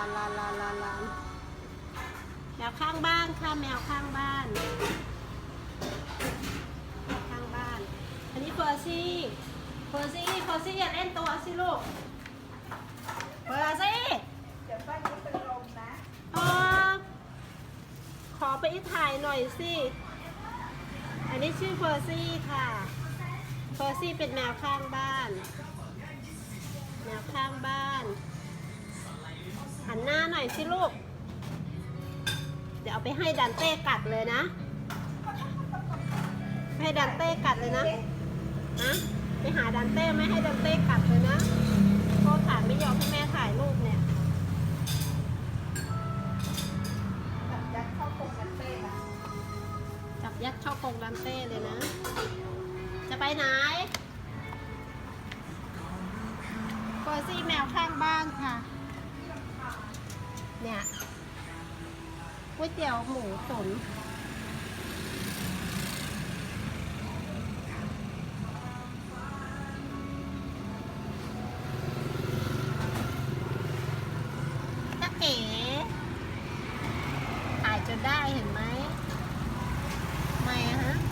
านลานลานลานลานแมวข้างบ้านค่ะแมวข้างบ้านข้างบ้าน อันนี้เฟอร์ซี่เฟอร์ซี่เฟอร์ซี่อย่าเล่นตัวสิลูกเฟอร์ซี่เดี๋ยวป้าจะเป็นลมนะเออขอไปถ่ายหน่อยสิอันนี้ชื่อเฟอร์ซี่ค่ะเฟอร์ซี่เป็นแมวข้างบ้าน นหน้าหน่อยสิลูก เดี๋ยวเอาไปให้ดันเต้กัดเลยนะ ให้ดันเต้กัดเลยนะนะไปหาดันเต้ไม่ให้ดันเต้กัดเลยนะโทษฐานไม่ยอมให้แม่ถ่ายรูปเนี่ยแบบยัดเข้ากรงกันเต้นะจับยัดเข้ากรงดันเต้เลยนะ จะไปไหนเฟอร์ซี่แมวข้างบ้านค่ะ เนี่ยก๋วยเตี๋ยวหมูตุนตะเก๋ขายจะได้เห็นไหม ไม่ฮะ